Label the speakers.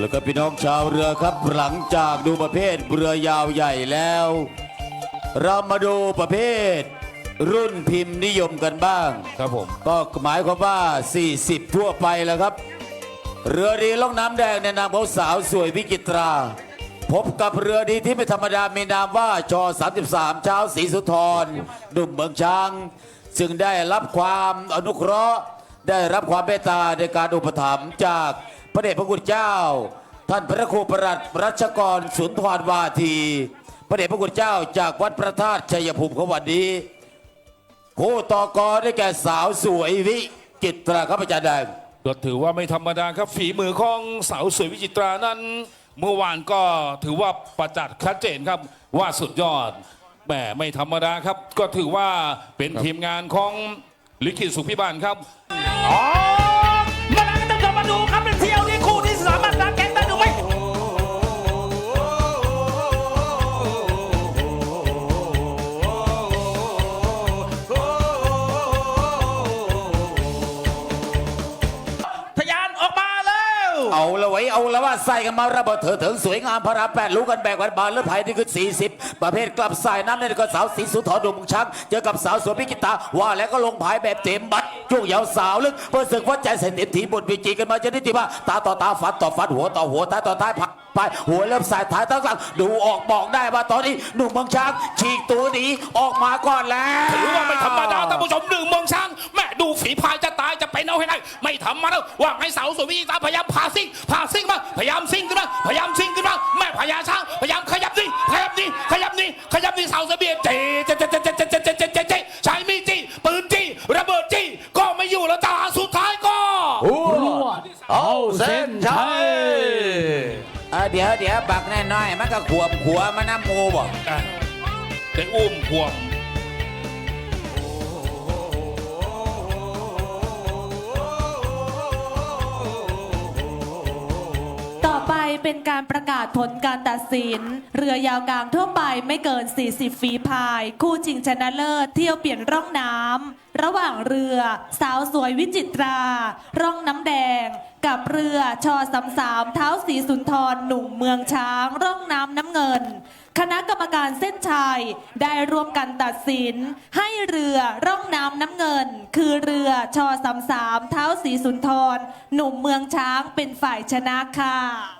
Speaker 1: แล้วก็พี่น้องชาวเรือครับหลังจากดูประเภทเรือยาวใหญ่แล้ว เรามาดูประเภท รุ่นพิมพ์นิยมกันบ้าง
Speaker 2: ครับผม
Speaker 1: ก็หมายความว่า 40 ทั่วไปแล้วครับ เรือดีล่องน้ำแดงในนามของสาวสวยวิกิตรา พบกับเรือดีที่ไม่ธรรมดามีนามว่าชอ33เช้าศรีสุธรหนุ่มเมืองช้างซึ่งได้รับความอนุเคราะห์ได้รับความเมตตาในการอุปถัมภ์จากพ ระเดชพระคุณเจ้า ท่านพระครูประหลัดรัชกรสุนทรวาที พระเดชพระคุณเจ้าจากวัดพระธาตุชัยภูมิของวันนี้คู่ต่อกรได้แก่สาวสวยวิกิตราครับอาจารย์แดง
Speaker 2: ก็ถือว่าไม่ธรรมดาครับฝีมือของสาวสวยวิจิตรานั้น เมื่อวานก็ถือว่าประจักษ์ชัดเจนครับว่าสุดยอดแหมไม่ธรรมดาครับ ก็ถือว่าเป็นทีมงานของลิขิตสุขพิบาลครับ
Speaker 3: เอาละ
Speaker 1: ไว้เอาละว่าใส่กันมาระเบิดเถิดเถิงสวยงามพระราแปดรู้กันแบกวันบานเลือดไผ่ที่คือ 40 ประเภทกลับสายน้ำเนี่ยก็สาวสีสุธรดุมช้างเจอกับสาวสวยพิกิตาว่าแล้วก็ลงผายแบบเต็มบัดช่วงยาวสาวลึกเพื่อศึกวัดใจใส่เต็มทีบนวิจีกันมาจะได้ทีว่าตาต่อตาฟันต่อฟันหัวต่อหัวท้ายต่อท้ายพักไปหัวเริ่มสายท้ายตั้งหลังดูออกบอกได้ว่าตอนนี้หนุ่มเมืองช้างฉีกตัวหนีออกมาก่อนแล้ว
Speaker 2: ให้ได้ไม่ธรรมดาว่าให้สาวสวยวิจิตราพยายามพาซิ่งพาซิ่งมาพยายามซิ่งขึ้นมาพยายามซิ่งขึ้นมาแม่พญาช้างพยายามขยับนี่ขยับนี่ขยับนี่ขยับนี่สาวสวยวิจิตราเจ๊เจ๊เจ๊เจ๊เจ๊เจ๊เจ๊เจ๊เจ๊เจ๊ใช้มีดจี้ปืนจี้ระเบิดจี้ก็ไม่อยู่แล้วตาสุดท้ายก็
Speaker 3: เอาเส้นชัย
Speaker 1: เออเดี๋ยวเดี๋ยวบักแน่น้อยมันก็ขวบขัวมันน้ำมูบ่
Speaker 2: อะได้อุ้มพวง
Speaker 4: เป็นการประกาศผลการตัดสิน เรือยาวกลางทั่วไปไม่เกิน 40 ฝีพาย คู่ชิงชนะเลิศเที่ยวเปลี่ยนร่องน้ำระหว่างเรือสาวสวยวิจิตรา ร่องน้ำแดง กับเรือชอสามสามเท้าสีสุนทรหนุ่มเมืองช้าง ร่องน้ำน้ำเงิน คณะกรรมการเส้นชัยได้ร่วมกันตัดสิน ให้เรือร่องน้ำน้ำเงิน คือเรือชอสามสามเท้าสีสุนทรหนุ่มเมืองช้างเป็นฝ่ายชนะค่ะ